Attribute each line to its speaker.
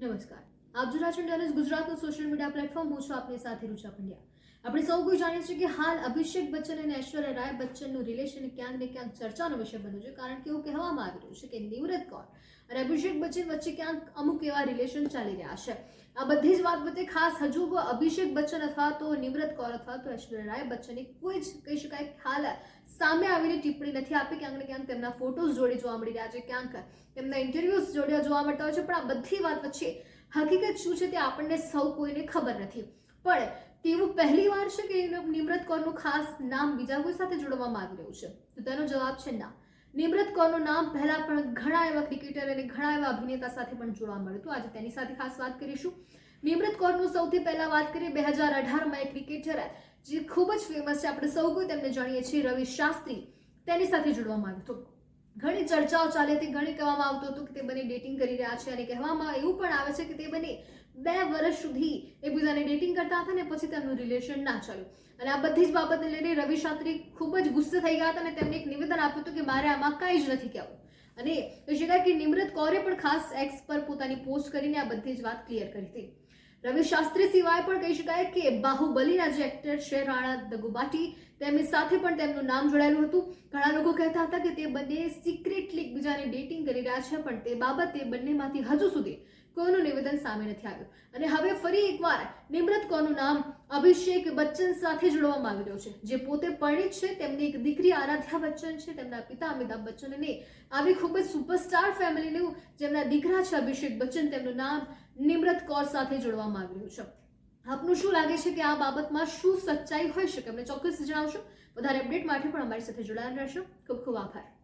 Speaker 1: नमस्कार આપ રહ્યા છો ડેનિસ ગુજરાતનું સોશિયલ મીડિયા પ્લેટફોર્મ હું છું આપની સાથે રૂચા પંડ્યા. આપણે સૌ કોઈ જાણીએ છીએ કે હાલ અભિષેક બચ્ચન અને ઐશ્વર્યા રાય બચ્ચનનું રિલેશન ક્યાંક ને ક્યાંક ચર્ચાનો વિષય બન્યો છે. કારણ કે એવું કહેવામાં આવી રહ્યું છે કે નિવૃત્ત કૌર અને અભિષેક બચ્ચન વચ્ચે ક્યાંક અમુક એવા રિલેશન ચાલી રહ્યા છે. આ બધી જ વાત વચ્ચે ખાસ હજુ અભિષેક બચ્ચન અથવા તો નિવૃત કૌર અથવા તો ઐશ્વર્યા રાય બચ્ચનની કોઈ જ કહી શકાય હાલ સામે આવીને ટિપ્પણી નથી આપી. ક્યાંક ને ક્યાંક તેમના ફોટોઝ જોડે જોવા મળી રહ્યા છે. ક્યાંક તેમના ઇન્ટરવ્યુઝ જોડે જોવા મળતા હોય છે. પણ આ બધી વાત વચ્ચે હકીકત શું છે તે આપણને સૌ કોઈને ખબર નથી. પણ તેવું પહેલી વાર છે કે નિમ્રત કૌરનું ખાસ નામ બીજા કોઈ સાથે જોડવામાં આવી રહ્યું છે? તો તેનો જવાબ છે ના. નિમ્રત કૌરનું નામ પહેલા પણ ઘણા એવા ક્રિકેટર અને ઘણા એવા અભિનેતા સાથે પણ જોવા મળ્યું હતું. આજે તેની સાથે ખાસ વાત કરીશું. નિમ્રત કૌરનું સૌથી પહેલા વાત કરીએ બે હજાર અઢારમાં એક ક્રિકેટર જે ખૂબ જ ફેમસ છે. આપણે સૌ કોઈ તેમને જાણીએ છીએ, રવિ શાસ્ત્રી. તેની સાથે જોડવામાં આવ્યું હતું. ઘણી ચર્ચાઓ ચાલી હતી ઘણી કહેવામાં આવતું હતું કે તે બંને ડેટિંગ કરી રહ્યા છે અને કહેવામાં એવું પણ આવે છે કે તે બંને બે વર્ષ સુધી એકબીજાને ડેટિંગ કરતા હતા ને પછી તેમનું રિલેશન ના ચાલ્યું. અને આ બધી જ બાબતને લઈને રવિ શાસ્ત્રી ખૂબ જ ગુસ્સે થઈ ગયા હતા અને તેમને એક નિવેદન આપ્યું હતું કે મારે આમાં કંઈ જ નથી કહેવું. અને શકાય કે નિમ્રત કૌરે પણ ખાસ એક્સ પર પોતાની પોસ્ટ કરીને આ બધી જ વાત ક્લિયર કરી હતી. રવિ શાસ્ત્રી સિવાય પણ કહી શકાય કે બાહુબલીના જે એક્ટર છે રાણા દગુબાટી તેમની સાથે પણ તેમનું નામ જોડાયેલું હતું. ઘણા લોકો કહેતા હતા કે તે બંને સિક્રેટલી એકબીજાને ડેટિંગ કરી રહ્યા છે, પણ તે બાબતે બંનેમાંથી હજુ સુધી કોઈનું નિવેદન સામે નથી આવ્યું. અને હવે ફરી એકવાર નિમ્રત કૌરનું નામ અભિષેક બચ્ચન સાથે જોડવામાં આવી રહ્યો છે. જે પોતે પરિણિત છે, તેમની એક દીકરી આરાધ્યા બચ્ચન છે, તેમના પિતા અમિતાભ બચ્ચન અને આવી ખૂબ જ સુપરસ્ટાર ફેમિલીનું જેમના દીકરા છે અભિષેક બચ્ચન, તેમનું નામ નિમ્રત કૌર સાથે જોડવામાં આવી રહ્યું છે. આપનું શું લાગે છે કે આ બાબતમાં શું સચ્ચાઈ હોઈ શકે? અમને ચોક્કસ જણાવશો. વધારે અપડેટ માટે પણ અમારી સાથે જોડાયેલા રહેશો. ખૂબ ખૂબ આભાર.